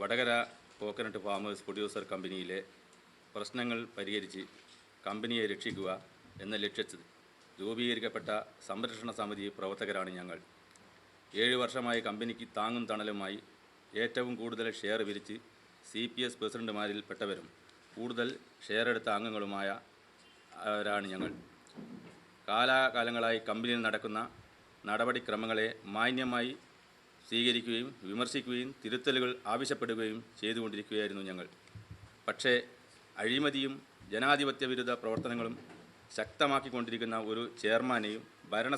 Vadakara coconut farmers producer കമ്പനിയിലെ പ്രശ്നങ്ങൾ പരിഹരിച്ച് കമ്പനിയെ രക്ഷിക്കുക എന്ന ലക്ഷ്യത്തിൽ രൂപീകരിക്കപ്പെട്ട സംരക്ഷണ സമിതി പ്രവർത്തകരാണ് ഞങ്ങൾ. ഏഴ് വർഷമായി കമ്പനിക്ക് താങ്ങും തണലുമായി ഏറ്റവും കൂടുതൽ ഷെയർ വിരിച്ച് സി പി എസ് പ്രസിഡന്റുമാരിൽ പെട്ടവരും കൂടുതൽ ഷെയർ എടുത്ത അംഗങ്ങളുമായ അവരാണ് ഞങ്ങൾ. കാലാകാലങ്ങളായി കമ്പനിയിൽ നടക്കുന്ന നടപടിക്രമങ്ങളെ മാന്യമായി സ്വീകരിക്കുകയും വിമർശിക്കുകയും തിരുത്തലുകൾ ആവശ്യപ്പെടുകയും ചെയ്തുകൊണ്ടിരിക്കുകയായിരുന്നു ഞങ്ങൾ. പക്ഷേ അഴിമതിയും ജനാധിപത്യ വിരുദ്ധ പ്രവർത്തനങ്ങളും ശക്തമാക്കിക്കൊണ്ടിരിക്കുന്ന ഒരു ചെയർമാനെയും ഭരണ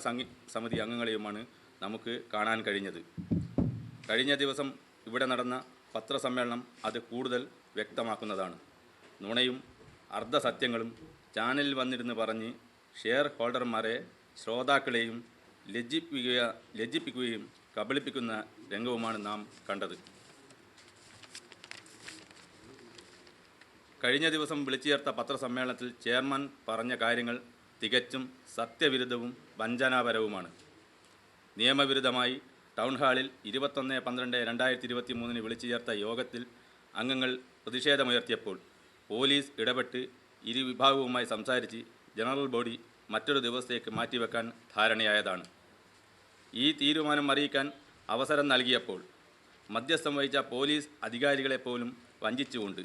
സമിതി അംഗങ്ങളെയുമാണ് നമുക്ക് കാണാൻ കഴിഞ്ഞത്. കഴിഞ്ഞ ദിവസം ഇവിടെ നടന്ന പത്രസമ്മേളനം അത് കൂടുതൽ വ്യക്തമാക്കുന്നതാണ്. നുണയും അർദ്ധസത്യങ്ങളും ചാനലിൽ വന്നിരുന്ന് പറഞ്ഞ് ഷെയർ ഹോൾഡർമാരെ ശ്രോതാക്കളെയും ലജ്ജിപ്പിക്കുക ലജ്ജിപ്പിക്കുകയും കബളിപ്പിക്കുന്ന രംഗവുമാണ് നാം കണ്ടത്. കഴിഞ്ഞ ദിവസം വിളിച്ചു ചേർത്ത പത്രസമ്മേളനത്തിൽ ചെയർമാൻ പറഞ്ഞ കാര്യങ്ങൾ തികച്ചും സത്യവിരുദ്ധവും വഞ്ചനാപരവുമാണ്. നിയമവിരുദ്ധമായി ടൗൺ ഹാളിൽ ഇരുപത്തൊന്ന് പന്ത്രണ്ട് രണ്ടായിരത്തി ഇരുപത്തി മൂന്നിന് വിളിച്ചു ചേർത്ത യോഗത്തിൽ അംഗങ്ങൾ പ്രതിഷേധമുയർത്തിയപ്പോൾ പോലീസ് ഇടപെട്ട് ഇരുവിഭാഗവുമായി സംസാരിച്ച് ജനറൽ ബോഡി മറ്റൊരു ദിവസത്തേക്ക് മാറ്റിവെക്കാൻ ധാരണയായതാണ്. ഈ തീരുമാനം അറിയിക്കാൻ അവസരം നൽകിയപ്പോൾ മധ്യസ്ഥം വഹിച്ച പോലീസ് അധികാരികളെ പോലും വഞ്ചിച്ചുകൊണ്ട്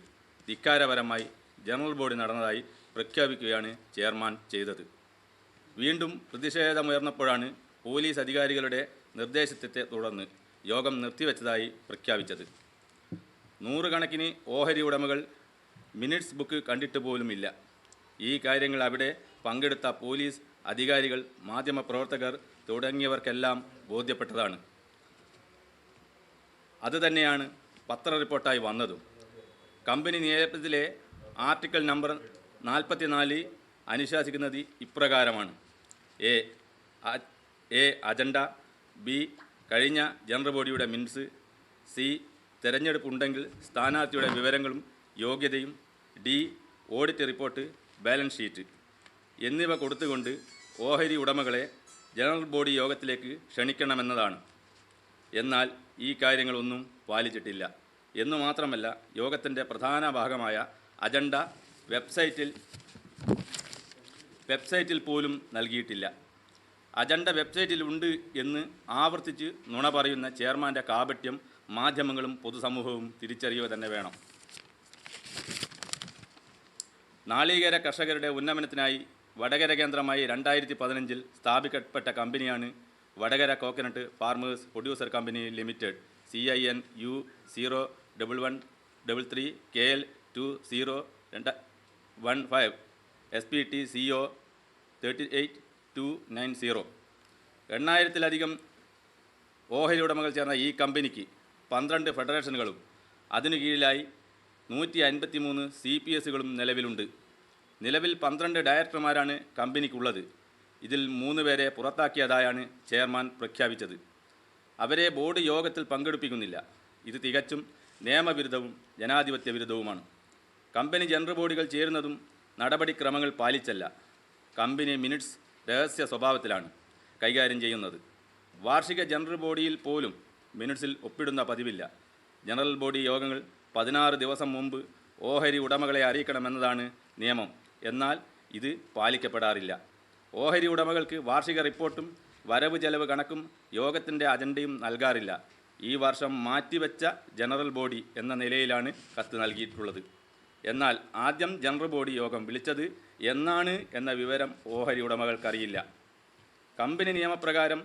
ധിക്കാരപരമായി ജനറൽ ബോഡി നടന്നതായി പ്രഖ്യാപിക്കുകയാണ് ചെയർമാൻ ചെയ്തത്. വീണ്ടും പ്രതിഷേധമുയർന്നപ്പോഴാണ് പോലീസ് അധികാരികളുടെ നിർദ്ദേശത്തെ തുടർന്ന് യോഗം നിർത്തിവെച്ചതായി പ്രഖ്യാപിച്ചത്. നൂറുകണക്കിന് ഓഹരി ഉടമകൾ മിനിറ്റ്സ് ബുക്ക് കണ്ടിട്ട് പോലുമില്ല. ഈ കാര്യങ്ങൾ അവിടെ പങ്കെടുത്ത പോലീസ് അധികാരികൾ മാധ്യമപ്രവർത്തകർ തുടങ്ങിയവർക്കെല്ലാം ബോധ്യപ്പെട്ടതാണ്. അതുതന്നെയാണ് പത്ര റിപ്പോർട്ടായി വന്നതും. കമ്പനി നിയമത്തിലെ ആർട്ടിക്കിൾ നമ്പർ നാൽപ്പത്തിനാല് അനുശാസിക്കുന്നത് ഇപ്രകാരമാണ്. എ എ അജണ്ട ബി കഴിഞ്ഞ ജനറൽ ബോഡിയുടെ മിൻസ് സി തെരഞ്ഞെടുപ്പ് ഉണ്ടെങ്കിൽ സ്ഥാനാർത്ഥിയുടെ വിവരങ്ങളും യോഗ്യതയും D audit report balance sheet. എന്നിവ കൊടുത്തുകൊണ്ട് ഓഹരി ഉടമകളെ ജനറൽ ബോഡി യോഗത്തിലേക്ക് ക്ഷണിക്കണമെന്നതാണ്. എന്നാൽ ഈ കാര്യങ്ങളൊന്നും പാലിച്ചിട്ടില്ല. എന്നു മാത്രമല്ല യോഗത്തിന്റെ പ്രധാന ഭാഗമായ അജണ്ട വെബ്സൈറ്റിൽ വെബ്സൈറ്റിൽ പോലും നൽകിയിട്ടില്ല. അജണ്ട വെബ്സൈറ്റിൽ ഉണ്ട് എന്ന് ആവർത്തിച്ച് നുണ പറയുന്ന ചെയർമാന്റെ കാപട്യം മാധ്യമങ്ങളും പൊതുസമൂഹവും തിരിച്ചറിയുക തന്നെ വേണം. നാളികേര കർഷകരുടെ ഉന്നമനത്തിനായി വടകര കേന്ദ്രമായി രണ്ടായിരത്തി പതിനഞ്ചിൽ സ്ഥാപിക്കപ്പെട്ട കമ്പനിയാണ് Vadakara coconut farmers producer company limited. C I N U zero double one double three K L two zero രണ്ട് one five S P T C O thirty eight two nine zero എണ്ണായിരത്തിലധികം ഓഹരി ഉടമകൾ ചേർന്ന ഈ കമ്പനിക്ക് പന്ത്രണ്ട് ഫെഡറേഷനുകളും അതിനു കീഴിലായി നൂറ്റി അൻപത്തി മൂന്ന് സി പി എസുകളും നിലവിലുണ്ട്. നിലവിൽ പന്ത്രണ്ട് ഡയറക്ടർമാരാണ് കമ്പനിക്കുള്ളത്. ഇതിൽ മൂന്ന് പേരെ പുറത്താക്കിയതായാണ് ചെയർമാൻ പ്രഖ്യാപിച്ചത്. അവരെ ബോർഡ് യോഗത്തിൽ പങ്കെടുപ്പിക്കുന്നില്ല. ഇത് തികച്ചും നിയമവിരുദ്ധവും ജനാധിപത്യ വിരുദ്ധവുമാണ് കമ്പനി ജനറൽ ബോഡികൾ ചേരുന്നതും നടപടിക്രമങ്ങൾ പാലിച്ചല്ല. കമ്പനി മിനിറ്റ്സ് രഹസ്യ സ്വഭാവത്തിലാണ് കൈകാര്യം ചെയ്യുന്നത്. വാർഷിക ജനറൽ ബോഡിയിൽ പോലും മിനിറ്റ്സിൽ ഒപ്പിടുന്ന പതിവില്ല. ജനറൽ ബോഡി യോഗങ്ങൾ പതിനാറ് ദിവസം മുമ്പ് ഓഹരി ഉടമകളെ അറിയിക്കണമെന്നതാണ് നിയമം. എന്നാൽ ഇത് പാലിക്കപ്പെടാറില്ല. ഓഹരി ഉടമകൾക്ക് വാർഷിക റിപ്പോർട്ടും വരവ് ചെലവ് കണക്കും യോഗത്തിന്റെ അജണ്ടയും നൽകാറില്ല. ഈ വർഷം മാറ്റിവെച്ച ജനറൽ ബോഡി എന്ന നിലയിലാണ് കത്ത് നൽകിയിട്ടുള്ളത്. എന്നാൽ ആദ്യം ജനറൽ ബോഡി യോഗം വിളിച്ചത് എന്നാണ് എന്ന വിവരം ഓഹരി ഉടമകൾക്കറിയില്ല. കമ്പനി നിയമപ്രകാരം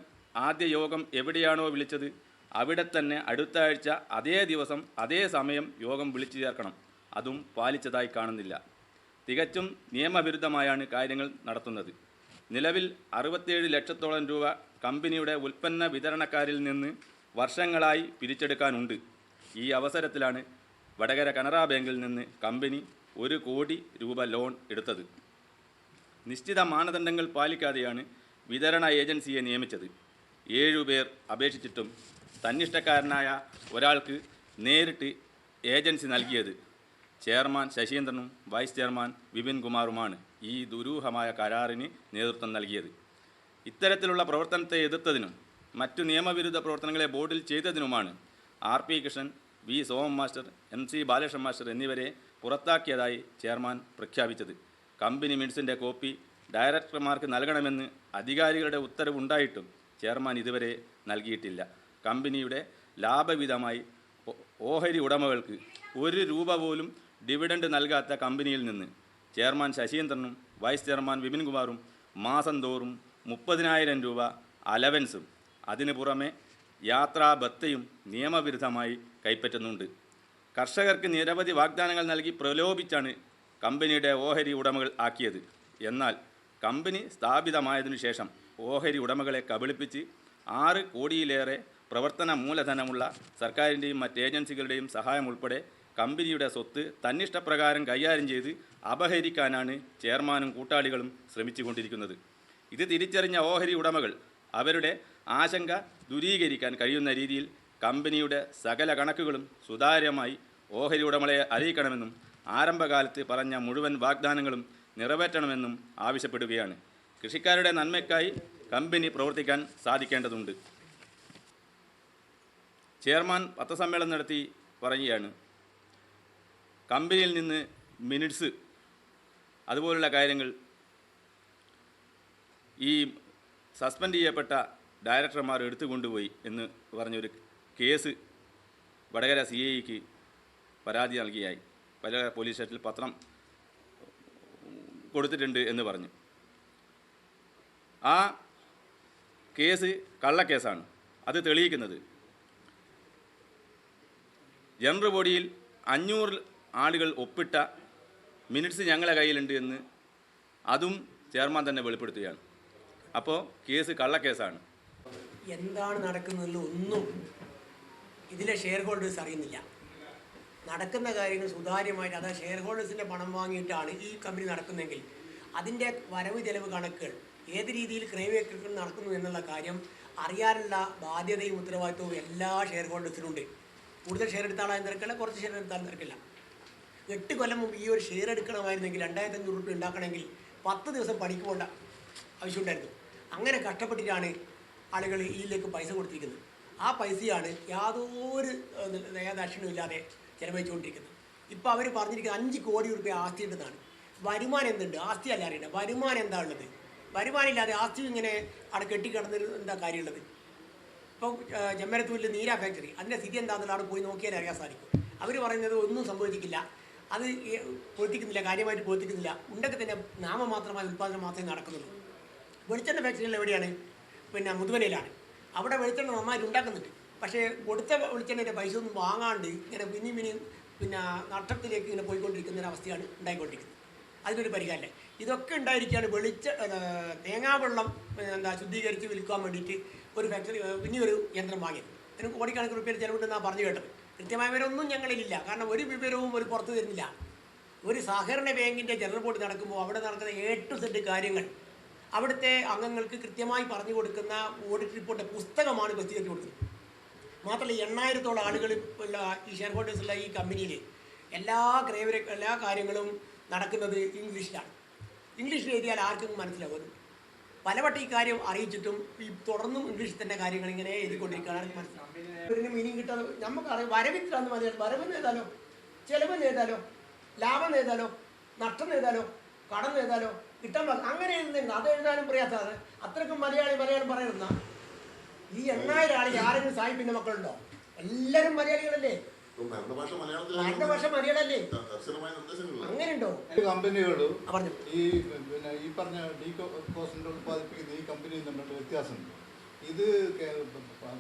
ആദ്യ യോഗം എവിടെയാണോ വിളിച്ചത് അവിടെ തന്നെ അടുത്ത ആഴ്ച അതേ ദിവസം അതേ സമയം യോഗം വിളിച്ചു ചേർക്കണം. അതും പാലിച്ചതായി കാണുന്നില്ല. തികച്ചും നിയമവിരുദ്ധമായാണ് കാര്യങ്ങൾ നടത്തുന്നത്. നിലവിൽ അറുപത്തിയേഴ് ലക്ഷത്തോളം രൂപ കമ്പനിയുടെ ഉൽപ്പന്ന വിതരണക്കാരിൽ നിന്ന് വർഷങ്ങളായി പിരിച്ചെടുക്കാനുണ്ട്. ഈ അവസരത്തിലാണ് വടകര കനറ ബാങ്കിൽ നിന്ന് കമ്പനി ഒരു കോടി രൂപ ലോൺ എടുത്തത്. നിശ്ചിത മാനദണ്ഡങ്ങൾ പാലിക്കാതെയാണ് വിതരണ ഏജൻസിയെ നിയമിച്ചത്. ഏഴുപേർ അപേക്ഷിച്ചിട്ടും തന്നിഷ്ടക്കാരനായ ഒരാൾക്ക് നേരിട്ട് ഏജൻസി നൽകിയത്. ചെയർമാൻ ശശീന്ദ്രനും വൈസ് ചെയർമാൻ വിപിൻ കുമാറുമാണ് ഈ ദുരൂഹമായ കരാറിന് നേതൃത്വം നൽകിയത്. ഇത്തരത്തിലുള്ള പ്രവർത്തനത്തെ എതിർത്തതിനും മറ്റു നിയമവിരുദ്ധ പ്രവർത്തനങ്ങളെ ബോർഡിൽ ചെയ്തതിനുമാണ് R P Krishnan V Soman master M C Balakrishnan master എന്നിവരെ പുറത്താക്കിയതായി ചെയർമാൻ പ്രഖ്യാപിച്ചത്. കമ്പനി മിനിറ്റ്സിന്റെ കോപ്പി ഡയറക്ടർമാർക്ക് നൽകണമെന്ന് അധികാരികളുടെ ഉത്തരവുണ്ടായിട്ടും ചെയർമാൻ ഇതുവരെ നൽകിയിട്ടില്ല. കമ്പനിയുടെ ലാഭവിധമായി ഓഹരി ഉടമകൾക്ക് ഒരു രൂപ പോലും ഡിവിഡൻഡ് നൽകാത്ത കമ്പനിയിൽ നിന്ന് ചെയർമാൻ ശശീന്ദ്രനും വൈസ് ചെയർമാൻ വിപിൻ കുമാറും മാസം തോറും മുപ്പതിനായിരം രൂപ അലവൻസും അതിനു പുറമെ യാത്രാബത്തയും നിയമവിരുദ്ധമായി കൈപ്പറ്റുന്നുണ്ട്. കർഷകർക്ക് നിരവധി വാഗ്ദാനങ്ങൾ നൽകി പ്രലോഭിച്ചാണ് കമ്പനിയുടെ ഓഹരി ഉടമകൾ ആക്കിയത്. എന്നാൽ കമ്പനി സ്ഥാപിതമായതിനു ശേഷം ഓഹരി ഉടമകളെ കബളിപ്പിച്ച് ആറ് കോടിയിലേറെ പ്രവർത്തന മൂലധനമുള്ള സർക്കാരിന്റെയും മറ്റ് ഏജൻസികളുടെയും സഹായം ഉൾപ്പെടെ കമ്പനിയുടെ സ്വത്ത് തന്നിഷ്ടപ്രകാരം കൈകാര്യം ചെയ്ത് അപഹരിക്കാനാണ് ചെയർമാനും കൂട്ടാളികളും ശ്രമിച്ചുകൊണ്ടിരിക്കുന്നത്. ഇത് തിരിച്ചറിഞ്ഞ ഓഹരി ഉടമകൾ അവരുടെ ആശങ്ക ദൂരീകരിക്കാൻ കഴിയുന്ന രീതിയിൽ കമ്പനിയുടെ സകല കണക്കുകളും സുതാര്യമായി ഓഹരി ഉടമകളെ അറിയിക്കണമെന്നും ആരംഭകാലത്ത് പറഞ്ഞ മുഴുവൻ വാഗ്ദാനങ്ങളും നിറവേറ്റണമെന്നും ആവശ്യപ്പെടുകയാണ്. കൃഷിക്കാരുടെ നന്മയ്ക്കായി കമ്പനി പ്രവർത്തിക്കാൻ സാധിക്കേണ്ടതുണ്ട്. ചെയർമാൻ പത്രസമ്മേളനം നടത്തി പറയുകയാണ് കമ്പനിയിൽ നിന്ന് മിനിറ്റ്സ് അതുപോലുള്ള കാര്യങ്ങൾ ഈ സസ്പെൻഡ് ചെയ്യപ്പെട്ട ഡയറക്ടർമാർ എടുത്തുകൊണ്ടുപോയി എന്ന് പറഞ്ഞൊരു കേസ് വടകര സി ഐക്ക് പരാതി നൽകിയായി. പല പോലീസ് സ്റ്റേഷനിൽ പത്രം കൊടുത്തിട്ടുണ്ട് എന്ന് പറഞ്ഞു. ആ കേസ് കള്ളക്കേസാണ്. അത് തെളിയിക്കുന്നത്. ജനറൽ ബോഡിയിൽ അഞ്ഞൂറ് ആളുകൾ ഒപ്പിട്ട മിനിറ്റ്സ് ഞങ്ങളെ കയ്യിലുണ്ട് എന്ന് അതും ചെയർമാൻ തന്നെ വെളിപ്പെടുത്തുകയാണ്. അപ്പോൾ കേസ് കള്ളക്കേസാണ്. എന്താണ് നടക്കുന്നതെന്ന് ഒന്നും ഇതിലെ ഷെയർ ഹോൾഡേഴ്സ് അറിയുന്നില്ല. നടക്കുന്ന കാര്യങ്ങൾ സുതാര്യമായിട്ട് അതായത് ഷെയർ ഹോൾഡേഴ്സിന്റെ പണം വാങ്ങിയിട്ടാണ് ഈ കമ്പനി നടക്കുന്നതെങ്കിൽ അതിന്റെ വരവ് ചെലവ് കണക്കുകൾ ഏത് രീതിയിൽ ക്രയവിക്രയം നടക്കുന്നു എന്നുള്ള കാര്യം അറിയാനുള്ള ബാധ്യതയും ഉത്തരവാദിത്വവും എല്ലാ ഷെയർ ഹോൾഡേഴ്സിനും ഉണ്ട്. കൂടുതൽ ഷെയർ എടുത്ത ആളായ നിരക്കില്ല കുറച്ച് ഷെയർ എടുത്താൽ നിരക്കില്ല. എട്ട് കൊല്ലം മുമ്പ് ഈ ഒരു ഷെയർ എടുക്കണമായിരുന്നെങ്കിൽ രണ്ടായിരത്തി അഞ്ഞൂറ് റുപ്യ ഉണ്ടാക്കണമെങ്കിൽ പത്ത് ദിവസം പണിക്ക് പോകേണ്ട ആവശ്യമുണ്ടായിരുന്നു അങ്ങനെ കഷ്ടപ്പെട്ടിട്ടാണ് ആളുകൾ ഇതിലേക്ക് പൈസ കൊടുത്തിരിക്കുന്നത്. ആ പൈസയാണ് യാതൊരു ഏഹ്, ദയാദാക്ഷിണ്യവും ഇല്ലാതെ ചെലവഴിച്ചുകൊണ്ടിരിക്കുന്നത്. ഇപ്പോൾ അവർ പറഞ്ഞിരിക്കുന്നത് അഞ്ച് കോടി റുപ്യ ആസ്തി ഉണ്ടെന്നാണ്. വരുമാനം എന്തുണ്ട്? ആസ്തി അല്ല അറിയേണ്ട. വരുമാനം എന്താ ഉള്ളത്? വരുമാനം ഇല്ലാതെ ആസ്തി ഇങ്ങനെ അവിടെ കെട്ടിക്കിടന്നൊരു എന്താ കാര്യമുള്ളത്? ഇപ്പോൾ ചെമ്മരത്തൂരിൽ നീര ഫാക്ടറി. അതിന്റെ സ്ഥിതി എന്താണെന്നുള്ള അവിടെ പോയി നോക്കിയാൽ അറിയാൻ സാധിക്കും. അവർ പറയുന്നത് ഒന്നും സംഭവിച്ചിട്ടില്ല. അത് പൊതിക്കുന്നില്ല കാര്യമായിട്ട് പൊതിക്കുന്നില്ല ഉണ്ടൊക്കെ തന്നെ നാമമാത്രമായ ഉൽപ്പാദനം മാത്രമേ നടക്കുന്നുള്ളൂ. വെളിച്ചെണ്ണ ഫാക്ടറികൾ എവിടെയാണ്? പിന്നെ മുതുവനയിലാണ്. അവിടെ വെളിച്ചെണ്ണ നന്നായിട്ട് ഉണ്ടാക്കുന്നുണ്ട്. പക്ഷേ കൊടുത്ത വെളിച്ചെണ്ണയുടെ പൈസ ഒന്നും വാങ്ങാണ്ട് ഇങ്ങനെ പിന്നെയും പിന്നെയും പിന്നെ നഷ്ടത്തിലേക്ക് ഇങ്ങനെ പോയിക്കൊണ്ടിരിക്കുന്ന ഒരു അവസ്ഥയാണ് ഉണ്ടായിക്കൊണ്ടിരിക്കുന്നത്. അതിനൊരു പരിഹാരമില്ല. ഇതൊക്കെ ഉണ്ടായിരിക്കുകയാണ് വെളിച്ച തേങ്ങാ തേങ്ങാവെള്ളം എന്താ ശുദ്ധീകരിച്ച് വിൽക്കാൻ വേണ്ടിയിട്ട് ഒരു ഫാക്ടറി പിന്നെ ഇനിയൊരു യന്ത്രം വാങ്ങിയത്. അതിന് കോടിക്കണക്കിന് റുപ്യ ചിലവുണ്ടെന്നാണ് പറഞ്ഞു കേട്ടത്. കൃത്യമായ വിവരമൊന്നും ഞങ്ങളിലില്ല. കാരണം ഒരു വിവരവും ഒരു പുറത്തു തരുന്നില്ല. ഒരു സഹകരണ ബാങ്കിന്റെ ജനറൽ ബോർഡ് നടക്കുമ്പോൾ അവിടെ നടക്കുന്ന എ സെറ്റ് കാര്യങ്ങൾ അവിടുത്തെ അംഗങ്ങൾക്ക് കൃത്യമായി പറഞ്ഞു കൊടുക്കുന്ന ഓഡിറ്റ് റിപ്പോർട്ട് പുസ്തകമാണ് പ്രസിദ്ധീകരിച്ച് കൊടുക്കുന്നത്. മാത്രമല്ല എണ്ണായിരത്തോളം ആളുകൾ ഉള്ള ഈ ഷെയർ ഹോൾഡേഴ്സുള്ള ഈ കമ്പനിയിൽ എല്ലാ ക്രയവര എല്ലാ കാര്യങ്ങളും നടക്കുന്നത് ഇംഗ്ലീഷിലാണ്. ഇംഗ്ലീഷിൽ എഴുതിയാൽ ആർക്കും മനസ്സിലാവും പലവട്ടം ഈ കാര്യം അറിയിച്ചിട്ടും ഈ തുടർന്നും ഇംഗ്ലീഷിൽ തന്നെ കാര്യങ്ങൾ ഇങ്ങനെ എഴുതിക്കൊണ്ടിരിക്കുകയാണ് ആർക്കും ഇതിന് മീനിങ് കിട്ടാതെ നമുക്കറിയാം. വരവിत्राന്ന് മതി. വരവ് ഏതാലോ ചെലവ് ഏതാലോ ലാഭം ഏതാലോ നഷ്ടം ഏതാലോ കടം ഏതാലോ കിട്ടാൻ പാടില്ല. അങ്ങനെ എഴുതുന്നില്ല അത് എഴുതാനും പറയാത്തതാണ്. അത്രക്കും മലയാളി മലയാളം പറയുന്ന ഈ എണ്ണായിരം ആളെ ആരെങ്കിലും സാഹിബിന്റെ മക്കളുണ്ടോ? എല്ലാരും മലയാളികളല്ലേ? ഭാഷ മലയാളല്ലേ? അങ്ങനെയുണ്ടോ? പറഞ്ഞു. ഈ പിന്നെ ഈ പറഞ്ഞ ഡീ കോസിന്റെ ഉത്പാദിപ്പിക്കുന്ന ഈ കമ്പനിയും തമ്മിലുള്ള വ്യത്യാസമുണ്ട്? ഇത്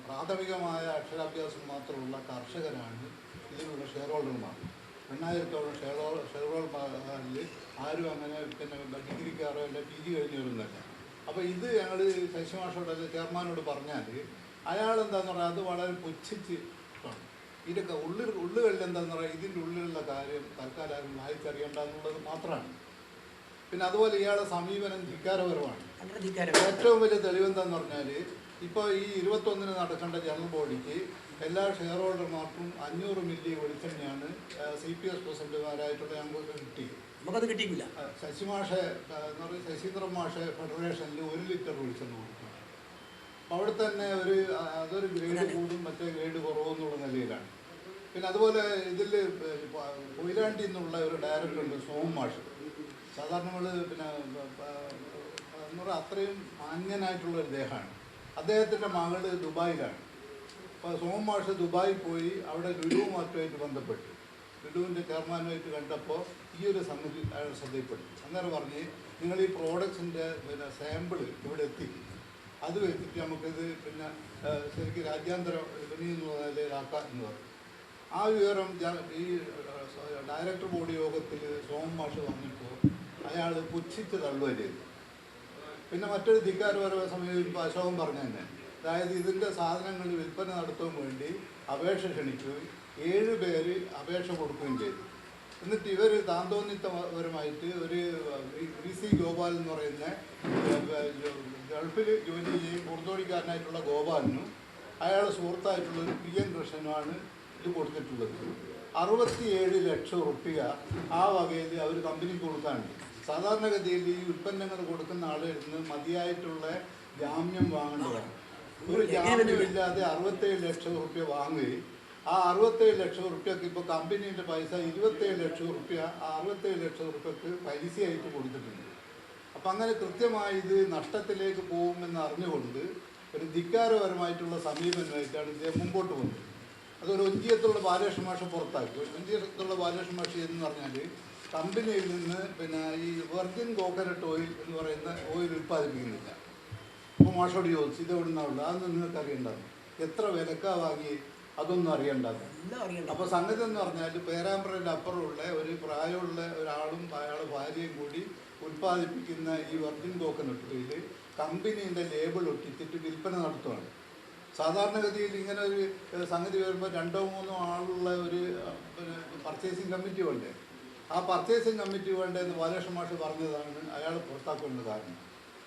പ്രാഥമികമായ അക്ഷരാഭ്യാസം മാത്രമുള്ള കർഷകരാണ് ഇതിനുള്ള ഷെയർ ഹോൾഡർമാർ എണ്ണായിരത്തോളം ഷെയർ ഹോൾ- ഷെയർ ഹോൾഡർമാരിൽ ആരും അങ്ങനെ പിന്നെ ഡിഗ്രിക്കാരോ അല്ല പി ജി കഴിഞ്ഞവരൊന്നുമല്ല അപ്പോൾ ഇത് ഞങ്ങൾ ശശിമാഷോട് ചെയർമാനോട് പറഞ്ഞാൽ അയാൾ എന്താന്ന് പറഞ്ഞാൽ അത് വളരെ പുച്ഛിച്ച് കാണും ഇതൊക്കെ ഉള്ളിൽ ഉള്ളുകളിൽ എന്താന്ന് പറയുക ഇതിന്റെ ഉള്ളിലുള്ള കാര്യം തൽക്കാലം ആരും വായിച്ചറിയണ്ട എന്നുള്ളത് മാത്രമാണ്. പിന്നെ അതുപോലെ ഇയാളുടെ സമീപനം ധിക്കാരപരമാണ്. ഏറ്റവും വലിയ തെളിവെന്താന്ന് പറഞ്ഞാൽ ഇപ്പോൾ ഈ ഇരുപത്തൊന്നിന് നടക്കേണ്ട ജനറൽ ബോഡിക്ക് എല്ലാ ഷെയർ ഹോൾഡർമാർക്കും അഞ്ഞൂറ് മില്ലി വെളിച്ചെണ്ണയാണ് സി പി എസ് പ്രസിഡന്റുമാരായിട്ടുള്ള ഞങ്ങൾക്ക് കിട്ടിയത് നമുക്കത് കിട്ടിയില്ല ശശിമാഷെ എന്ന് പറയുന്നത് ശശീന്ദ്രൻ മാഷെ ഫെഡറേഷനിൽ ഒരു ലിറ്റർ വെളിച്ചെണ്ണ കൊടുക്കും അപ്പോൾ അവിടെ തന്നെ ഒരു അതൊരു ഗ്രേഡ് കൂടും മറ്റേ ഗ്രേഡ് കുറവും എന്നുള്ള നിലയിലാണ്. പിന്നെ അതുപോലെ ഇതിൽ കൊയിലാണ്ടി എന്നുള്ള ഒരു ഡയറക്ടർ ഉണ്ട് സോം മാഷ്. സാധാരണ നമ്മൾ പിന്നെ എന്ന് പറയുക അത്രയും മാന്യനായിട്ടുള്ള ഒരു ദേഹമാണ്. അദ്ദേഹത്തിന്റെ മകൾ ദുബായിലാണ്. അപ്പോൾ സോം മാഷ് ദുബായിൽ പോയി അവിടെ ലുലു മാറ്റുമായിട്ട് ബന്ധപ്പെട്ടു. ലുലുവിന്റെ ചെയർമാനുമായിട്ട് കണ്ടപ്പോൾ ഈ ഒരു സംഗതി അയാൾ ശ്രദ്ധയിൽപ്പെട്ടു. അന്നേരം പറഞ്ഞ് നിങ്ങൾ ഈ പ്രോഡക്ട്സിന്റെ പിന്നെ സാമ്പിൾ ഇവിടെ എത്തിക്കും അത് വെച്ചിട്ട് നമുക്കിത് പിന്നെ ശരിക്കും രാജ്യാന്തര വിപണി എന്നുള്ള നിലയിലാക്കാം എന്ന് പറഞ്ഞു. ആ വിവരം ഈ ഡയറക്ടർ ബോർഡ് യോഗത്തിൽ സോമൻ മാഷ് വന്നപ്പോൾ അയാൾ പുച്ഛിച്ച് ചെയ്തു. പിന്നെ മറ്റൊരു ധിക്കാരപരമായ സമീപിപ്പോൾ അശോകം പറഞ്ഞു തന്നെ. അതായത് ഇതിന്റെ സാധനങ്ങൾ വിൽപ്പന നടത്താൻ വേണ്ടി അപേക്ഷ ക്ഷണിക്കുകയും ഏഴ് പേര് അപേക്ഷ കൊടുക്കുകയും ചെയ്തു. എന്നിട്ട് ഇവർ താന്തോന്നിത്തപരമായിട്ട് ഒരു വി സി ഗോപാൽ എന്ന് പറയുന്ന ഗൾഫിൽ ജോലി ചെയ്യും. പുറത്തോടിക്കാരനായിട്ടുള്ള ഗോപാലിനും അയാളുടെ സുഹൃത്തായിട്ടുള്ള ഒരു പി എൻ കൃഷ്ണനുമാണ് ഇത് കൊടുത്തിട്ടുള്ളത്. അറുപത്തിയേഴ് ലക്ഷം റുപ്യ ആ വകയിൽ അവർ കമ്പനിക്ക് കൊടുക്കാനുണ്ട്. സാധാരണഗതിയിൽ ഈ ഉൽപ്പന്നങ്ങൾ കൊടുക്കുന്ന ആളുകളിൽ നിന്ന് മതിയായിട്ടുള്ള ജാമ്യം വാങ്ങേണ്ടതാണ് ഒരു ജാമ്യമില്ലാതെ അറുപത്തേഴ് ലക്ഷം റുപ്യ വാങ്ങുകയും ആ അറുപത്തേഴ് ലക്ഷം റുപ്യക്ക് ഇപ്പോൾ കമ്പനീന്റെ പൈസ ഇരുപത്തേഴ് ലക്ഷം റുപ്യ ആ അറുപത്തേഴ് ലക്ഷം റുപ്യക്ക് പലിശയായിട്ട് കൊടുത്തിട്ടുണ്ട്. അപ്പം അങ്ങനെ കൃത്യമായി ഇത് നഷ്ടത്തിലേക്ക് പോകുമെന്ന് അറിഞ്ഞുകൊണ്ട് ഒരു ധിക്കാരപരമായിട്ടുള്ള സമീപനമായിട്ടാണ് ഇദ്ദേഹം മുമ്പോട്ട് പോകുന്നത് അതൊരു ഒഞ്ചിയത്തുള്ള ബാലകൃഷ്ണ മാഷ പുറത്താക്കി. ഒഞ്ചിയത്തുള്ള ബാലകൃഷ്ണ മാഷ എന്ന് പറഞ്ഞാൽ കമ്പനിയിൽ നിന്ന് പിന്നെ ഈ വെർജിൻ കോക്കനട്ട് ഓയിൽ എന്ന് പറയുന്ന ഓയിൽ ഉൽപ്പാദിപ്പിക്കുന്നില്ല. അപ്പോൾ മാഷോട് ചോദിച്ചു ഇത് എവിടെ നിന്നാണ് അതൊന്നും നിങ്ങൾക്ക് അറിയണ്ടാവും എത്ര വിലക്കാ വാങ്ങി അതൊന്നും അറിയണ്ടാവും അറിയണ്ട. അപ്പോൾ സംഗതി എന്ന് പറഞ്ഞാൽ പേരാമ്പ്രയുടെ അപ്പുറമുള്ള ഒരു പ്രായമുള്ള ഒരാളും അയാളുടെ ഭാര്യയും കൂടി ഉൽപ്പാദിപ്പിക്കുന്ന ഈ വെർജിൻ കോക്കനട്ട് ഓയിൽ കമ്പനീന്റെ ലേബിൾ ഒട്ടിച്ചിട്ട് വിൽപ്പന നടത്തുകയാണ് സാധാരണഗതിയിൽ ഇങ്ങനെ ഒരു സംഗതി വരുമ്പോൾ രണ്ടോ മൂന്നോ ആളുള്ള ഒരു പർച്ചേസിങ് കമ്മിറ്റി വേണ്ടേ ആ പർച്ചേസിങ് കമ്മിറ്റി വേണ്ടതെന്ന് ബാലകൃഷ്ണ മാഷ് പറഞ്ഞതാണ്. അയാൾ പുറത്താക്കേണ്ട കാരണം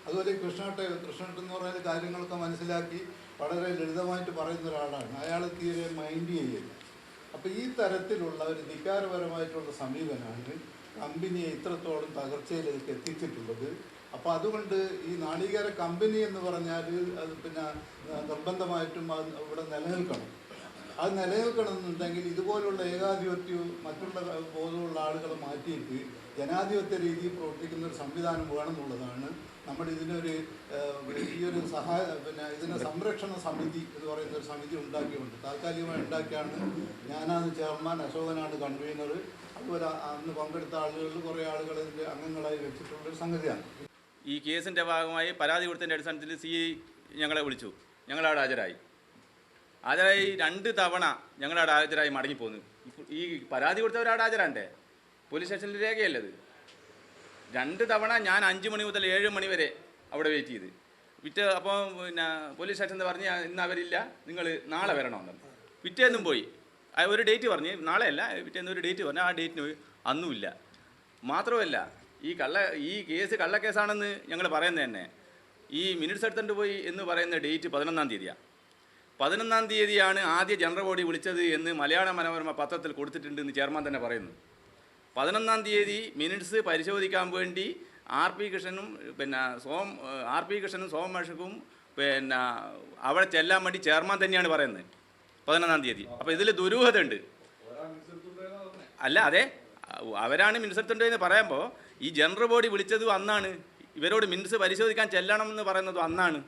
അതുപോലെ കൃഷ്ണട്ടെ കൃഷ്ണട്ട് എന്ന് പറയുന്ന കാര്യങ്ങളൊക്കെ മനസ്സിലാക്കി വളരെ ലളിതമായിട്ട് പറയുന്ന ഒരാളാണ്. അയാൾ തീരെ മൈൻഡ് ചെയ്യില്ല. അപ്പോൾ ഈ തരത്തിലുള്ള ഒരു ധിക്കാരപരമായിട്ടുള്ള സമീപനമാണ് കമ്പനിയെ ഇത്രത്തോളം തകർച്ചയിലേക്ക് എത്തിച്ചിട്ടുള്ളത്. അപ്പോൾ അതുകൊണ്ട് ഈ നാളികേര കമ്പനി എന്ന് പറഞ്ഞാൽ അത് പിന്നെ നിർബന്ധമായിട്ടും അത് ഇവിടെ നിലനിൽക്കണം. അത് നിലനിൽക്കണമെന്നുണ്ടെങ്കിൽ ഇതുപോലുള്ള ഏകാധിപത്യവും മറ്റുള്ള ബോധമുള്ള ആളുകളെ മാറ്റിയിട്ട് ജനാധിപത്യ രീതിയിൽ പ്രവർത്തിക്കുന്ന ഒരു സംവിധാനം വേണമെന്നുള്ളതാണ് നമ്മുടെ ഇതിനൊരു ഈ ഒരു സഹായ പിന്നെ ഇതിനെ സംരക്ഷണ സമിതി എന്ന് പറയുന്ന ഒരു സമിതി ഉണ്ടാക്കിയുണ്ട് താൽക്കാലികമായി ഉണ്ടാക്കിയാണ് ഞാനാണ് ചെയർമാൻ അശോകനാണ് കൺവീനർ അതുപോലെ അന്ന് പങ്കെടുത്ത ആളുകളിൽ കുറേ ആളുകൾ ഇതിന്റെ അംഗങ്ങളായി വെച്ചിട്ടുള്ളൊരു സംഗതിയാണ്. ഈ കേസിന്റെ ഭാഗമായി പരാതി കൊടുത്തതിന്റെ അടിസ്ഥാനത്തിൽ സി ഞങ്ങളെ വിളിച്ചു. ഞങ്ങളവിടെ ഹാജരായി. ഹാജരായി രണ്ട് തവണ ഞങ്ങളവിടെ ഹാജരായി മടങ്ങി പോന്നു ഈ പരാതി കൊടുത്തവരവിടെ ഹാജരാണ്ടേ? പോലീസ് സ്റ്റേഷനിൽ രേഖയല്ലത് രണ്ട് തവണ ഞാൻ അഞ്ച് മണി മുതൽ ഏഴ് മണി വരെ അവിടെ വെയിറ്റ് ചെയ്ത്. പിറ്റേ അപ്പോൾ പിന്നെ പോലീസ് സ്റ്റേഷനിൽ പറഞ്ഞ് ഇന്ന് അവരില്ല നിങ്ങൾ നാളെ വരണമെന്ന്. പിറ്റേന്നും പോയി. ഒരു ഡേറ്റ് പറഞ്ഞ് നാളെയല്ല പിറ്റേന്ന് ഒരു ഡേറ്റ് പറഞ്ഞു ആ ഡേറ്റിന് അന്നുമില്ല മാത്രമല്ല ഈ കള്ള ഈ കേസ് കള്ളക്കേസാണെന്ന് ഞങ്ങൾ പറയുന്നത് തന്നെ. ഈ മിനിറ്റ്സ് എടുത്തുകൊണ്ട് പോയി എന്ന് പറയുന്ന ഡേറ്റ് പതിനൊന്നാം തീയതിയാണ് പതിനൊന്നാം തീയതിയാണ് ആദ്യ ജനറൽ ബോഡി വിളിച്ചത് എന്ന് മലയാള മനോരമ പത്രത്തിൽ കൊടുത്തിട്ടുണ്ട് എന്ന് ചെയർമാൻ തന്നെ പറയുന്നു. പതിനൊന്നാം തീയതി മിനിറ്റ്സ് പരിശോധിക്കാൻ വേണ്ടി ആർ പി കൃഷ്ണനും പിന്നെ സോം ആർ പി കൃഷ്ണനും സോം മഷക്കും പിന്നെ അവിടെ ചെല്ലാൻ വേണ്ടി ചെയർമാൻ തന്നെയാണ് പറയുന്നത് പതിനൊന്നാം തീയതി. അപ്പോൾ ഇതിൽ ദുരൂഹത ഉണ്ട് അല്ല അതെ. അവരാണ് മിനിസ്റ്റർ പറയുമ്പോൾ ഈ ജനറൽ ബോഡി വിളിച്ചതും അന്നാണ്. ഇവരോട് മിനിറ്റ്സ് പരിശോധിക്കാൻ ചെല്ലണം എന്ന് പറയുന്നതും അന്നാണ്.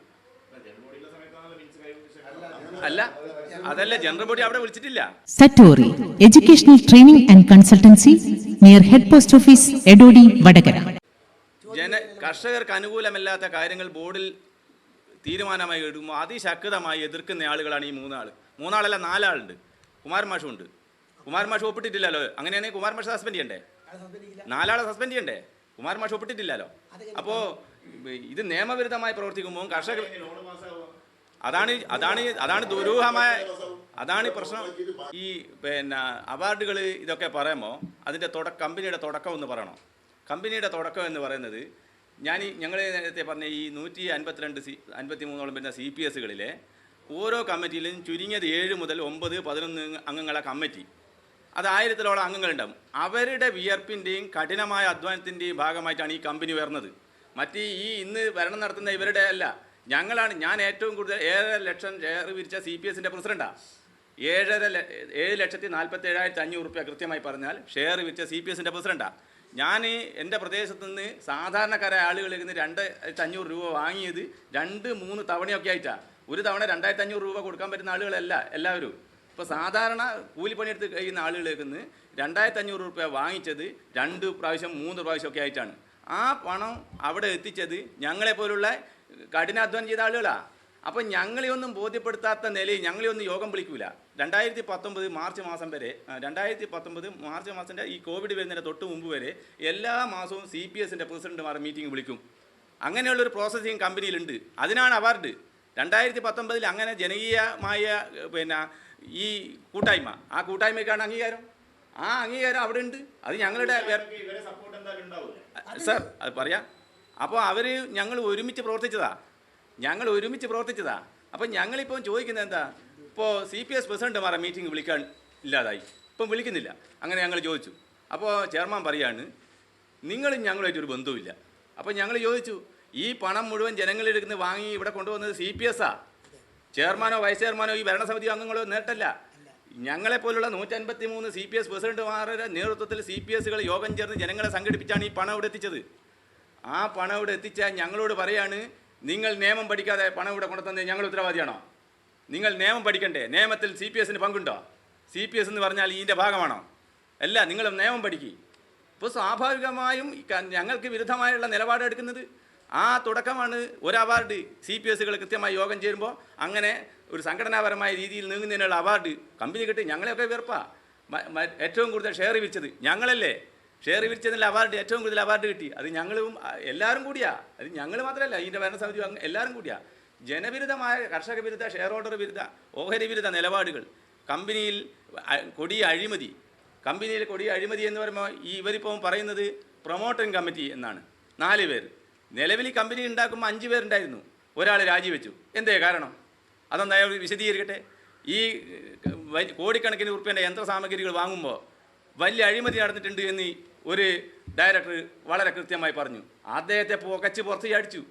അല്ല അതല്ല ജനറൽ ബോഡി അവിടെ വിളിച്ചിട്ടില്ല? Satori educational training and consultancy near Head Post Office, Edodi Vadagara. ജന കർഷകർക്ക് അനുകൂലമല്ലാത്ത കാര്യങ്ങൾ ബോർഡിൽ തീരുമാനമായി എടുക്കുമ്പോൾ അതിശക്തമായി എതിർക്കുന്ന ആളുകളാണ് ഈ മൂന്നാൾ മൂന്നാളല്ല നാലാളുണ്ട്. കുമാരൻ മാഷും ഉണ്ട്. കുമാരൻ മാഷ് ഒപ്പിട്ടിട്ടില്ലല്ലോ. അങ്ങനെയാണെങ്കിൽ കുമാരൻ മാഷ് സസ്പെൻഡ് ചെയ്യണ്ടേ? നാലാളെ സസ്പെൻഡ് ചെയ്യണ്ടേ? കുമാരൻ മാഷ് ഒപ്പിട്ടിട്ടില്ലല്ലോ. അപ്പോൾ ഇത് നിയമവിരുദ്ധമായി പ്രവർത്തിക്കുമ്പോൾ കർഷകർ അതാണ് അതാണ് അതാണ് ദുരൂഹമായ അതാണ് പ്രശ്നം. ഈ പിന്നെ അവാർഡുകൾ ഇതൊക്കെ പറയുമ്പോൾ അതിന്റെ തുട കമ്പനിയുടെ തുടക്കം എന്ന് പറയണം. കമ്പനിയുടെ തുടക്കം എന്ന് പറയുന്നത് ഞാൻ ഞങ്ങൾ നേരത്തെ പറഞ്ഞ ഈ നൂറ്റി അൻപത്തിരണ്ട് സി അൻപത്തി മൂന്നോളം വരുന്ന സി പി എസ്സുകളിലെ ഓരോ കമ്മിറ്റിയിലും ചുരുങ്ങിയത് ഏഴ് മുതൽ ഒമ്പത് പതിനൊന്ന് അംഗങ്ങളെ കമ്മിറ്റി. അത് ആയിരത്തിലോളം അംഗങ്ങളുണ്ടാവും. അവരുടെ വിയർപ്പിന്റെയും കഠിനമായ അധ്വാനത്തിന്റെയും ഭാഗമായിട്ടാണ് ഈ കമ്പനി വരുന്നത് മറ്റ് ഈ ഇന്ന് ഭരണം നടത്തുന്ന ഇവരുടെ അല്ല. ഞങ്ങളാണ് ഞാൻ ഏറ്റവും കൂടുതൽ ഏഴര ലക്ഷം ഷെയർ വിരിച്ച സി പി എസിന്റെ പ്രസിഡന്റാണ് ഏഴര ഏഴ് ലക്ഷത്തി നാൽപ്പത്തി ഏഴായിരത്തി അഞ്ഞൂറ് റുപ്യ കൃത്യമായി പറഞ്ഞാൽ ഷെയർ വിരിച്ച സി പി എസിന്റെ പ്രസിഡന്റാണ് ഞാൻ എന്റെ പ്രദേശത്ത് നിന്ന് സാധാരണക്കാരായ ആളുകളിൽ നിന്ന് രണ്ടായിരത്തി അഞ്ഞൂറ് രൂപ വാങ്ങിയത് രണ്ട് മൂന്ന് തവണയൊക്കെ ആയിട്ടാണ് ഒരു തവണ രണ്ടായിരത്തി അഞ്ഞൂറ് രൂപ കൊടുക്കാൻ പറ്റുന്ന ആളുകളല്ല എല്ലാവരും. ഇപ്പോൾ സാധാരണ കൂലിപ്പണിയെടുത്ത് കഴിയുന്ന ആളുകളിൽ നിന്ന് രണ്ടായിരത്തി അഞ്ഞൂറ് രൂപ വാങ്ങിച്ചത് രണ്ട് പ്രാവശ്യം മൂന്ന് പ്രാവശ്യമൊക്കെ ആയിട്ടാണ്. ആ പണം അവിടെ എത്തിച്ചത് ഞങ്ങളെപ്പോലുള്ള കഠിനാധ്വാനം ചെയ്ത ആളുകളാണ് അപ്പം ഞങ്ങളെയൊന്നും ബോധ്യപ്പെടുത്താത്ത നിലയിൽ ഞങ്ങളെയൊന്നും യോഗം വിളിക്കൂല. രണ്ടായിരത്തി പത്തൊമ്പത് മാർച്ച് മാസം വരെ രണ്ടായിരത്തി പത്തൊമ്പത് മാർച്ച് മാസത്തിന്റെ ഈ കോവിഡ് വരുന്നതിന്റെ തൊട്ട് മുമ്പ് വരെ എല്ലാ മാസവും സി പി എസിന്റെ പ്രസിഡന്റുമാർ മീറ്റിംഗ് വിളിക്കും. അങ്ങനെയുള്ളൊരു പ്രോസസ്സിങ് കമ്പനിയിലുണ്ട്. അതിനാണ് അവാർഡ്. രണ്ടായിരത്തി പത്തൊമ്പതിൽ അങ്ങനെ ജനകീയമായ പിന്നെ ഈ കൂട്ടായ്മ. ആ കൂട്ടായ്മയ്ക്കാണ് അംഗീകാരം. ആ അംഗീകാരം അവിടെ ഉണ്ട് അത് ഞങ്ങളുടെ സാർ അത് പറയാം. അപ്പോൾ അവർ ഞങ്ങൾ ഒരുമിച്ച് പ്രവർത്തിച്ചതാ. ഞങ്ങൾ ഒരുമിച്ച് പ്രവർത്തിച്ചതാ. അപ്പം ഞങ്ങളിപ്പം ചോദിക്കുന്നത് എന്താ? ഇപ്പോൾ സി പി എസ് പ്രസിഡന്റുമാരെ മീറ്റിംഗ് വിളിക്കാൻ ഇല്ലാതായി. ഇപ്പം വിളിക്കുന്നില്ല. അങ്ങനെ ഞങ്ങൾ ചോദിച്ചു. അപ്പോൾ ചെയർമാൻ പറയാണ് നിങ്ങളും ഞങ്ങളുമായിട്ടൊരു ബന്ധവുമില്ല. അപ്പോൾ ഞങ്ങൾ ചോദിച്ചു ഈ പണം മുഴുവൻ ജനങ്ങളെടുക്കുന്ന വാങ്ങി ഇവിടെ കൊണ്ടുവന്നത് സി പി എസ് ആ? ചെയർമാനോ വൈസ് ചെയർമാനോ ഈ ഭരണസമിതി അംഗങ്ങളോ നേട്ടല്ല ഞങ്ങളെപ്പോലുള്ള നൂറ്റൻപത്തി മൂന്ന് സി പി എസ് പ്രസിഡന്റുമാരുടെ നേതൃത്വത്തിൽ സി പി എസുകൾ യോഗം ചേർന്ന് ജനങ്ങളെ സംഘടിപ്പിച്ചാണ് ഈ പണം ഇവിടെ എത്തിച്ചത്. ആ പണം ഇവിടെ എത്തിച്ചാൽ ഞങ്ങളോട് പറയാണ് നിങ്ങൾ നിയമം പഠിക്കാതെ പണം ഇവിടെ കൊണ്ടുതന്നത് ഞങ്ങൾ ഉത്തരവാദിയാണോ? നിങ്ങൾ നിയമം പഠിക്കണ്ടേ? നിയമത്തിൽ സി പി എസിന് പങ്കുണ്ടോ? സി പി എസ് എന്ന് പറഞ്ഞാൽ ഇതിന്റെ ഭാഗമാണോ? അല്ല നിങ്ങൾ നിയമം പഠിക്കി. ഇപ്പോൾ സ്വാഭാവികമായും ഞങ്ങൾക്ക് വിരുദ്ധമായുള്ള നിലപാടെടുക്കുന്നത് ആ തുടക്കമാണ് ഒരു അവാർഡ് സി പി എസുകൾ കൃത്യമായി യോഗം ചേരുമ്പോൾ അങ്ങനെ ഒരു സംഘടനാപരമായ രീതിയിൽ നീങ്ങുന്നതിനുള്ള അവാർഡ് കമ്പനി കിട്ടി. ഞങ്ങളെയൊക്കെ മ- ഏറ്റവും കൂടുതൽ ഷെയർ വിരിച്ചത് ഞങ്ങളല്ലേ? ഷെയർ വിരിച്ചതിൽ അവാർഡ് ഏറ്റവും കൂടുതൽ അവാർഡ് കിട്ടി. അത് ഞങ്ങളും എല്ലാവരും കൂടിയാ. അത് ഞങ്ങൾ മാത്രമല്ല ഇതിന്റെ ഭരണസമിതി എല്ലാവരും കൂടിയാ. ജനവിരുദ്ധമായ കർഷക വിരുദ്ധ ഷെയർ ഹോൾഡർ വിരുദ്ധ ഓഹരി വിരുദ്ധ നിലപാടുകൾ. കമ്പനിയിൽ കൊടിയ അഴിമതി. കമ്പനിയിൽ കൊടിയ അഴിമതി എന്ന് പറയുമ്പോൾ ഈ ഇവരിപ്പം പറയുന്നത് പ്രൊമോട്ടിംഗ് കമ്മിറ്റി എന്നാണ്. നാല് പേർ നിലവിൽ കമ്പനി ഉണ്ടാക്കുമ്പോൾ അഞ്ച് പേരുണ്ടായിരുന്നു. ഒരാൾ രാജിവെച്ചു. എന്തേ കാരണം? അതൊന്ന് വിശദീകരിക്കട്ടെ? ഈ കോടിക്കണക്കിന് ഉറുപ്പ്യന്റെ യന്ത്രസാമഗ്രികൾ വാങ്ങുമ്പോൾ വലിയ അഴിമതി നടന്നിട്ടുണ്ട് എന്ന് ഒരു ഡയറക്ടർ വളരെ കൃത്യമായി പറഞ്ഞു. അദ്ദേഹത്തെ പുകച്ച് പുറത്ത് ചാടിച്ചു.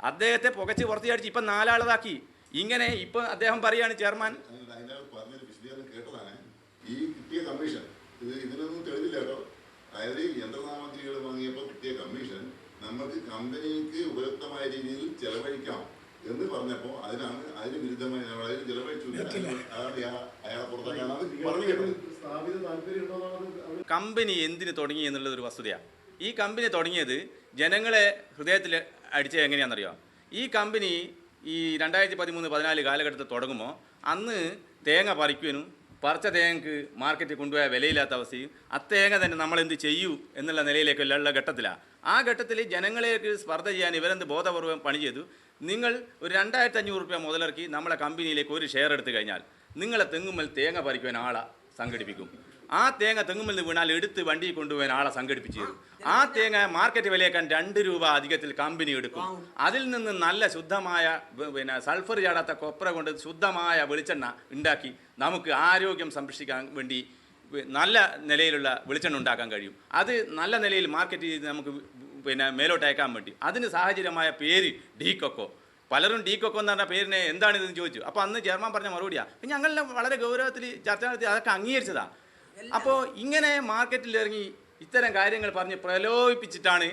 അദ്ദേഹത്തെ പുകച്ച് പുറത്ത് ചാടിച്ചു ഇപ്പം നാലാളതാക്കി. ഇങ്ങനെ ഇപ്പം അദ്ദേഹം പറയാണ് ചെയർമാൻ. യന്ത്രസാമഗ്രികൾ വാങ്ങിയപ്പോൾ കിട്ടിയ കമ്മീഷൻ നമുക്ക് കമ്പനിക്ക് ഉപയുക്തമായ രീതിയിൽ ചെലവഴിക്കാം. എന്ന് പറഞ്ഞപ്പോ അതിനാണ് അതിന് വിരുദ്ധമായി അതിന് ചെലവഴിച്ചു. അയാളെ പുറത്താക്കാനാണ് പറഞ്ഞു കമ്പനി എന്തിന് തുടങ്ങി എന്നുള്ളത് ഒരു വസ്തുതയാണ് ഈ കമ്പനി തുടങ്ങിയത് ജനങ്ങളെ ഹൃദയത്തിൽ അടിച്ചത് എങ്ങനെയാണെന്നറിയോ? ഈ കമ്പനി ഈ രണ്ടായിരത്തി പതിമൂന്ന് പതിനാല് കാലഘട്ടത്തിൽ തുടങ്ങുമ്പോൾ അന്ന് തേങ്ങ പറിക്കുവാനും പറിച്ച തേങ്ങക്ക് മാർക്കറ്റിൽ കൊണ്ടുപോയ വിലയില്ലാത്ത അവസ്ഥയും ആ തേങ്ങ തന്നെ നമ്മൾ എന്ത് ചെയ്യൂ എന്നുള്ള നിലയിലേക്കുള്ള ഘട്ടത്തിലാണ് ആ ഘട്ടത്തിൽ ജനങ്ങളേക്ക് സ്പർദ്ധ ചെയ്യാൻ ഇവരെന്ത് ബോധപൂർവം പണി ചെയ്തു? നിങ്ങൾ ഒരു രണ്ടായിരത്തി അഞ്ഞൂറ് റുപ്യ മുതലിറക്കി നമ്മളെ കമ്പനിയിലേക്ക് ഒരു ഷെയർ എടുത്തു കഴിഞ്ഞാൽ നിങ്ങളെ തെങ്ങുമ്മൽ തേങ്ങ പറിക്കുവാൻ ആളെ സംഘടിപ്പിക്കും. ആ തേങ്ങ തെങ്ങുമ്മൽ നിന്ന് വീണാൽ എടുത്ത് വണ്ടിയിൽ കൊണ്ടുപോകാൻ ആളെ സംഘടിപ്പിച്ചു തരും. ആ തേങ്ങ മാർക്കറ്റ് വിലയേക്കാൻ രണ്ട് രൂപ അധികത്തിൽ കമ്പനി എടുക്കും. അതിൽ നിന്ന് നല്ല ശുദ്ധമായ പിന്നെ സൾഫർ ചാടാത്ത കൊപ്ര കൊണ്ട് ശുദ്ധമായ വെളിച്ചെണ്ണ ഉണ്ടാക്കി നമുക്ക് ആരോഗ്യം സംരക്ഷിക്കാൻ വേണ്ടി നല്ല നിലയിലുള്ള വെളിച്ചെണ്ണ ഉണ്ടാക്കാൻ കഴിയും. അത് നല്ല നിലയിൽ മാർക്കറ്റ് ചെയ്ത് നമുക്ക് പിന്നെ മേലോട്ട് അയക്കാൻ വേണ്ടി. അതിന് സാഹചര്യമായ പേര് ഡി കൊക്കോ. പലരും ഡി കൊക്കോ എന്ന് പറഞ്ഞ പേരിനെ എന്താണിതെന്ന് ചോദിച്ചു. അപ്പോൾ അന്ന് ചെയർമാൻ പറഞ്ഞ മറുപടിയാണ് ഞങ്ങളെല്ലാം വളരെ ഗൗരവത്തിൽ ചർച്ച നടത്തി അതൊക്കെ അംഗീകരിച്ചതാണ് അപ്പോൾ ഇങ്ങനെ മാർക്കറ്റിൽ ഇറങ്ങി ഇത്തരം കാര്യങ്ങൾ പറഞ്ഞ് പ്രലോഭിപ്പിച്ചിട്ടാണ്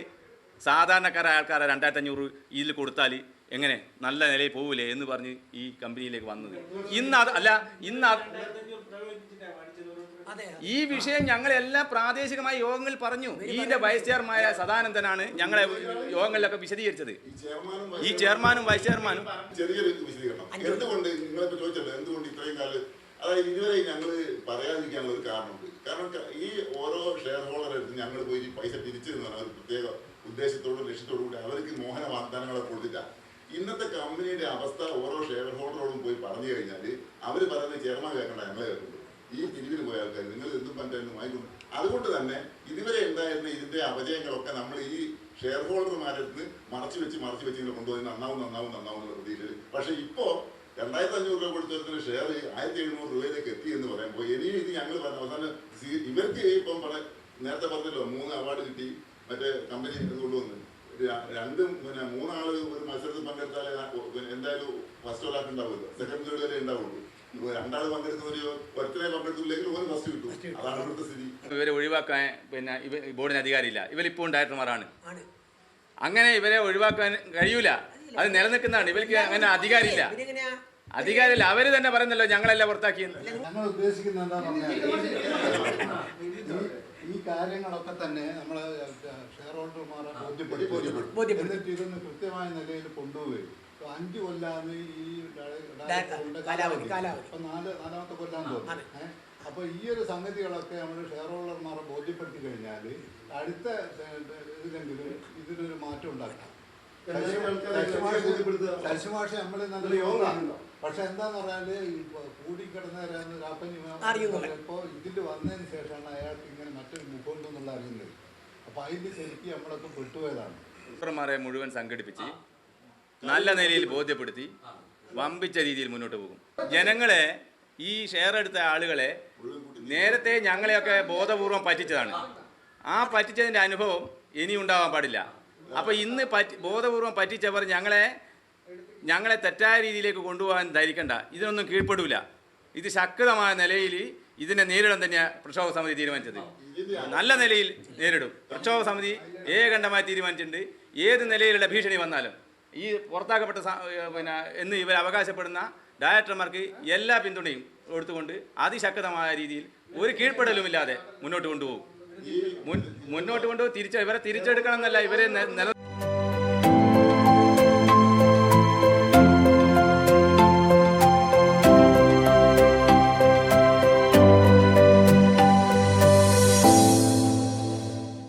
സാധാരണക്കാരായ ആൾക്കാരെ രണ്ടായിരത്തി അഞ്ഞൂറ് ഇതിൽ കൊടുത്താൽ എങ്ങനെ നല്ല നിലയിൽ പോവില്ലേ എന്ന് പറഞ്ഞ് ഈ കമ്പനിയിലേക്ക് വന്നത്. ഇന്ന് അത് അല്ല ഇന്ന് ഈ വിഷയം ഞങ്ങളെല്ലാം പ്രാദേശികമായ യോഗങ്ങളിൽ പറഞ്ഞു. ഇതിന്റെ വൈസ് ചെയർമായ സദാനന്ദനാണ് ഞങ്ങളെ യോഗങ്ങളിലൊക്കെ വിശദീകരിച്ചത്. ഈ ചെയർമാനും വൈസ് ചെയർമാനും എന്തുകൊണ്ട് നിങ്ങളിപ്പോ ചോദിച്ചല്ലോ എന്തുകൊണ്ട് ഇത്രയും കാലം? അതായത് ഇതുവരെ ഞങ്ങൾ പറയാതിരിക്കാനുള്ള ഒരു കാരണമുണ്ട്. കാരണം ഈ ഓരോ ഷെയർ ഹോൾഡർ എടുത്ത് ഞങ്ങൾ പോയി പൈസ തിരിച്ചു തന്നാണ് ഒരു പ്രത്യേക ഉദ്ദേശത്തോടും ലക്ഷ്യത്തോടും കൂടി. അവർക്ക് മോഹന വാഗ്ദാനങ്ങളെ കൊടുത്തില്ല ഇന്നത്തെ കമ്പനിയുടെ അവസ്ഥ ഓരോ ഷെയർ ഹോൾഡറോടും പോയി പറഞ്ഞു കഴിഞ്ഞാൽ അവർ പറയുന്ന ചെയർമാൻ കേൾക്കണ്ട ഞങ്ങളെ കേൾക്കുള്ളൂ ഈ പിരിവിന് പോയ ആൾക്കാർ നിങ്ങൾ എന്തും പറ്റായിരുന്നു വാങ്ങിക്കൊണ്ട്. അതുകൊണ്ട് തന്നെ ഇതുവരെ ഉണ്ടായിരുന്ന ഇതിന്റെ അപജയങ്ങളൊക്കെ നമ്മൾ ഈ ഷെയർ ഹോൾഡർമാരടുത്ത് മറച്ചു വെച്ച് മറച്ചു വെച്ച് ഇങ്ങനെ കൊണ്ടുപോയി നന്നാവും നന്നാവും നന്നാവും എന്നുള്ള പ്രതീക്ഷയിൽ പക്ഷേ ഇപ്പോ രണ്ടായിരത്തി അഞ്ഞൂറ് രൂപ കൊടുത്തതിന് ഷെയർ ആയിരത്തി എഴുന്നൂറ് രൂപയിലേക്ക് എത്തി എന്ന് പറയുമ്പോൾ ഇനിയും ഇത് ഞങ്ങൾ പറഞ്ഞ അവസാനം ഇവർക്ക് ഇപ്പം പറ നേരത്തെ പറഞ്ഞല്ലോ മൂന്ന് അവാർഡ് കിട്ടി മറ്റേ കമ്പനി കൊണ്ടുവന്ന്. രണ്ടും പിന്നെ മൂന്നാൾ ഒരു മത്സരത്തിൽ പങ്കെടുത്താലേ എന്തായാലും ഫസ്റ്റ് ഒരാൾക്ക് ഉണ്ടാവുമല്ലോ സെക്കൻഡ് തേർഡ് വരെ ഉണ്ടാവുള്ളൂ. പങ്കെടുത്തില്ലെങ്കിൽ ഒരു ഫസ്റ്റ് കിട്ടും. അതാണ് ഇവിടുത്തെ സ്ഥിതി. ഇവരെ ഒഴിവാക്കാൻ പിന്നെ ഇവ ബോർഡിന് അധികാരമില്ല ഇവരിപ്പോൾ ഡയറക്ടർമാരാണ് അങ്ങനെ ഇവരെ ഒഴിവാക്കാൻ കഴിയൂല. അത് നിലനിൽക്കുന്നതാണ്. ഇവർക്ക് അങ്ങനെ അധികാരമില്ല അധികാരമില്ല അവർ തന്നെ പറയുന്നല്ലോ ഞങ്ങളെല്ലാം പുറത്താക്കിയെന്ന് ഞങ്ങൾ ഉദ്ദേശിക്കുന്നത് എന്താണെന്ന് ഈ- കാര്യങ്ങളൊക്കെ തന്നെ നമ്മൾ ഷെയർ ഹോൾഡർമാരെ ബോധ്യപ്പെടുത്തി. ബോധ്യപ്പെടുത്തി. എന്നിട്ട് ഇതൊന്ന് കൃത്യമായ നിലയിൽ കൊണ്ടുപോയി. ഇപ്പൊ അഞ്ച് കൊല്ലാന്ന് ഈ കാലാവധി, കാലാവധി. നാല് നാലാമത്തെ കൊല്ലാന്ന് തോന്നുന്നു. അതെ. ഏഹ്? അപ്പൊ ഈ ഒരു സംഗതികളൊക്കെ നമ്മൾ ഷെയർ ഹോൾഡർമാരെ ബോധ്യപ്പെടുത്തി കഴിഞ്ഞാൽ അടുത്ത ഇതിലെങ്കിലും ഇതിനൊരു മാറ്റം ഉണ്ടാക്കാം. ശശിമാഷ നമ്മൾ നല്ല യോഗമാണ് പക്ഷെ എന്താന്ന് പറഞ്ഞാൽ രാപ്പഞ്ഞി അറിയുന്നില്ല. ചിലപ്പോ ഇതിൽ വന്നതിന് ശേഷമാണ് അയാൾക്ക് ഇങ്ങനെ മറ്റൊരു മുഖമുണ്ടെന്നുള്ള അറിയുന്നത്. അപ്പൊ അതിൽ ശരിക്കും നമ്മളൊക്കെ പെട്ടുപോയതാണ്. മുഴുവൻ സംഘടിപ്പിച്ച് നല്ല നിലയിൽ ബോധ്യപ്പെടുത്തി വമ്പിച്ച രീതിയിൽ മുന്നോട്ട് പോകും. ജനങ്ങളെ ഈ ഷെയർ എടുത്ത ആളുകളെ നേരത്തെ ഞങ്ങളെയൊക്കെ ബോധപൂർവം പറ്റിച്ചതാണ്. ആ പറ്റിച്ചതിന്റെ അനുഭവം ഇനി ഉണ്ടാവാൻ പാടില്ല. അപ്പോൾ ഇന്ന് പറ്റി ബോധപൂർവം പറ്റിച്ചവർ ഞങ്ങളെ ഞങ്ങളെ തെറ്റായ രീതിയിലേക്ക് കൊണ്ടുപോകാൻ ധരിക്കണ്ട. ഇതിനൊന്നും കീഴ്പ്പെടില്ല ഇത് ശക്തമായ നിലയിൽ ഇതിനെ നേരിടാൻ തന്നെയാണ് പ്രക്ഷോഭ സമിതി തീരുമാനിച്ചത്. നല്ല നിലയിൽ നേരിടും. പ്രക്ഷോഭ സമിതി ഏകണ്ഠമായി തീരുമാനിച്ചിട്ടുണ്ട്. ഏത് നിലയിലുള്ള ഭീഷണി വന്നാലും. ഈ പുറത്താക്കപ്പെട്ട പിന്നെ എന്ന് ഇവർ അവകാശപ്പെടുന്ന ഡയറക്ടർമാർക്ക് എല്ലാ പിന്തുണയും കൊടുത്തുകൊണ്ട് അതിശക്തമായ രീതിയിൽ ഒരു കീഴ്പ്പെടലുമില്ലാതെ മുന്നോട്ട് കൊണ്ടുപോകും. മുന്നോട്ട് കൊണ്ടുപോയി തിരിച്ച് ഇവരെ തിരിച്ചെടുക്കണം എന്നല്ല ഇവരെ നില